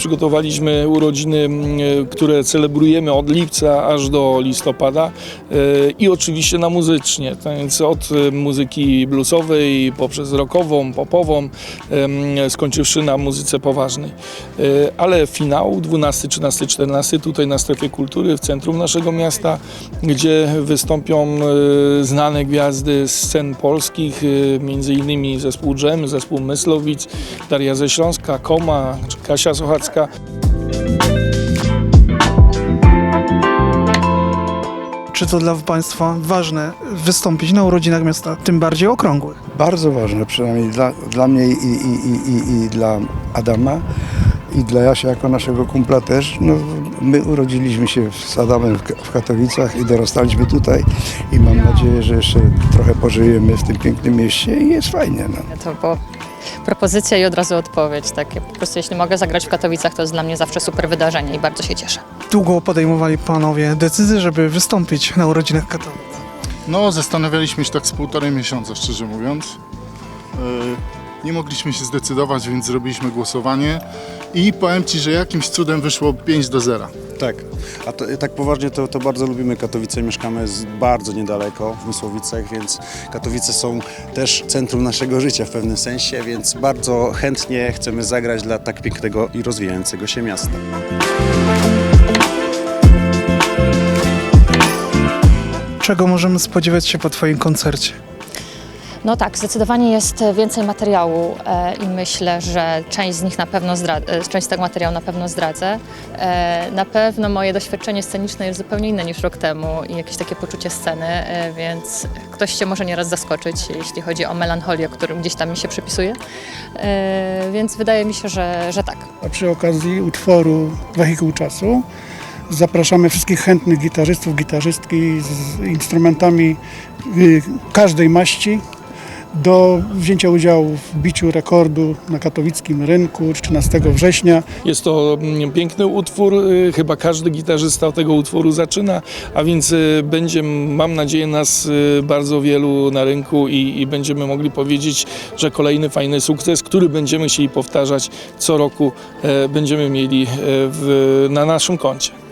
przygotowaliśmy urodziny, mm, które celebrujemy od lipca aż do listopada e, i oczywiście na muzycznie, tak więc od e, muzyki bluesowej poprzez rockową, popową, skończywszy na muzyce poważnej. E, Ale finał 12, 13, 14 tutaj na strefie kultury w centrum naszego miasta, gdzie wystąpią znane gwiazdy scen polskich, między innymi zespół Dżem, zespół Myslowic, Daria ze Śląska, Koma, Kasia Sochacka. Czy to dla Państwa ważne wystąpić na urodzinach miasta, tym bardziej okrągłych? Bardzo ważne, przynajmniej dla, dla mnie i, i, i, i, i dla Adama i dla Jasia jako naszego kumpla też. No, my urodziliśmy się z Adamem w, Ka- w Katowicach i dorastaliśmy tutaj i mam nadzieję, że jeszcze trochę pożyjemy w tym pięknym mieście i jest fajnie. No. To była propozycja i od razu odpowiedź. Takie po prostu jeśli mogę zagrać w Katowicach, to jest dla mnie zawsze super wydarzenie i bardzo się cieszę. Długo podejmowali Panowie decyzję, żeby wystąpić na urodzinach Katowic. No, zastanawialiśmy się tak z półtorej miesiąca, szczerze mówiąc. Nie mogliśmy się zdecydować, więc zrobiliśmy głosowanie i powiem Ci, że jakimś cudem wyszło 5 do 0. Tak, a to, tak poważnie to, to bardzo lubimy Katowice, mieszkamy z, bardzo niedaleko w Mysłowicach, więc Katowice są też centrum naszego życia w pewnym sensie, więc bardzo chętnie chcemy zagrać dla tak pięknego i rozwijającego się miasta. Czego możemy spodziewać się po Twoim koncercie? No tak, zdecydowanie jest więcej materiału e, i myślę, że część z nich na pewno zdradzę, część z tego materiału na pewno zdradzę. E, na pewno moje doświadczenie sceniczne jest zupełnie inne niż rok temu i jakieś takie poczucie sceny, e, więc ktoś się może nieraz zaskoczyć, jeśli chodzi o melancholię, którym gdzieś tam mi się przypisuje. E, więc wydaje mi się, że, że tak. A przy okazji utworu Wehikuł Czasu zapraszamy wszystkich chętnych gitarzystów, gitarzystki z instrumentami y, każdej maści do wzięcia udziału w biciu rekordu na katowickim rynku 13 września. Jest to mm, piękny utwór, y, chyba każdy gitarzysta od tego utworu zaczyna, a więc y, będzie, mam nadzieję, nas y, bardzo wielu na rynku i, i będziemy mogli powiedzieć, że kolejny fajny sukces, który będziemy chcieli powtarzać co roku, e, będziemy mieli e, w, na naszym koncie.